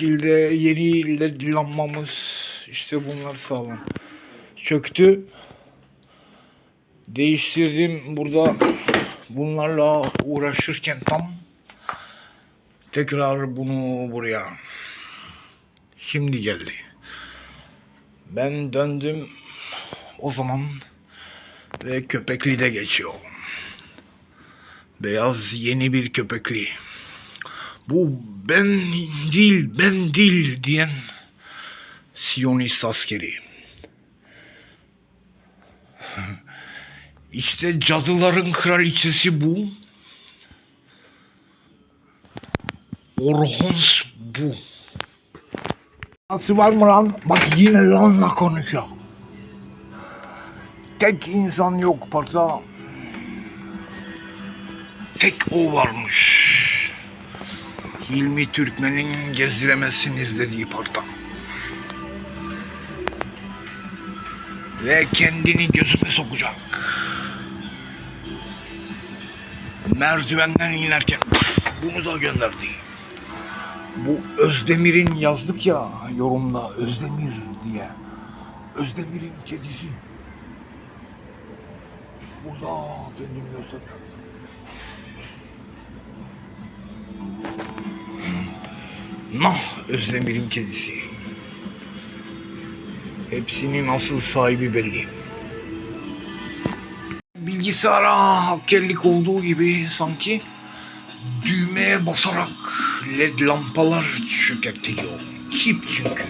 şekilde yeni led lambamız işte bunlar sağlam. Çöktü. Değiştirdim burada bunlarla uğraşırken tam tekrar bunu buraya. Şimdi geldi. Ben döndüm o zaman ve köpekli de geçiyor. Beyaz yeni bir köpekli. Bu ben değil, ben değil diyen Siyonist askeri. İşte cadıların kraliçesi bu. Orhons bu. Nasıl var mı lan? Bak yine lanla konuşuyor. Tek insan yok parkta. Tek o varmış. Hilmi Türkmen'in gezdiremezsiniz dediği parkta. Ve kendini gözüme sokacak. Merdivenden inerken bunu da gönderdi. Bu Özdemir'in yazdık ya yorumda Özdemir diye. Özdemir'in kedisi. Burada kendini gösteriyor. Nah Özdemir'in kedisi. Hepsinin asıl sahibi belli. Bilgisayara hakkerlik olduğu gibi sanki düğmeye basarak led lampalar çökertiliyor. Çip çünkü.